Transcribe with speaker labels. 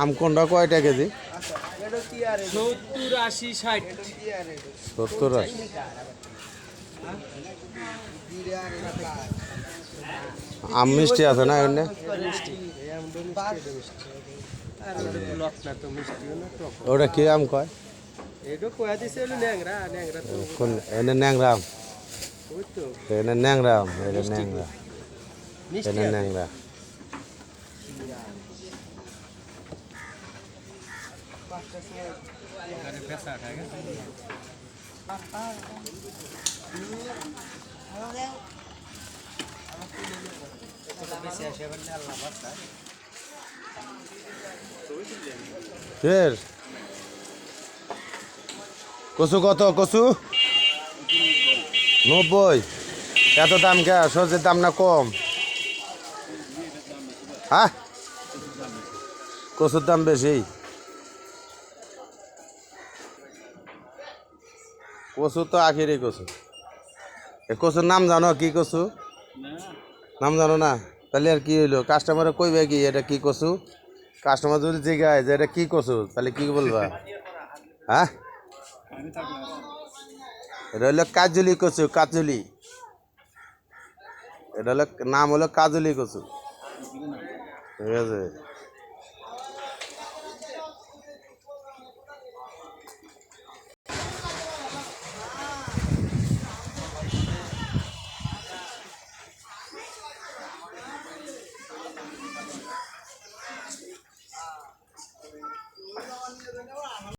Speaker 1: আম কোনটা কয়টা কেজি?
Speaker 2: সত্তর আশি ষাট।
Speaker 1: সত্তর আশি। আম মিষ্টি আছে না এখানে ওটা কি আম কয়? এনে ন্যাংরা আম। এনে ন্যাংরা আম এটা ন্যাংরা। এনে ন্যাংরা। কচু কত কচু? নব্বই। এত দাম কে? সর্ষের দাম না কম? হ্যাঁ কচুর দাম বেশি। কচু তো আখেরই কচু। এ কচুর নাম জানো কি কচু? নাম জানো না? তাহলে আর কি হইল? কাস্টমারে কইবে কি এটা কি কচু? কাস্টমার যদি জিগায় যে এটা কি কচু, তাহলে কি বলবা? হ্যাঁ? এটা কাজুলি কচু, কাজুলি। এটা হলো, নাম হলো কাজুলি কচু। ঠিক আছে?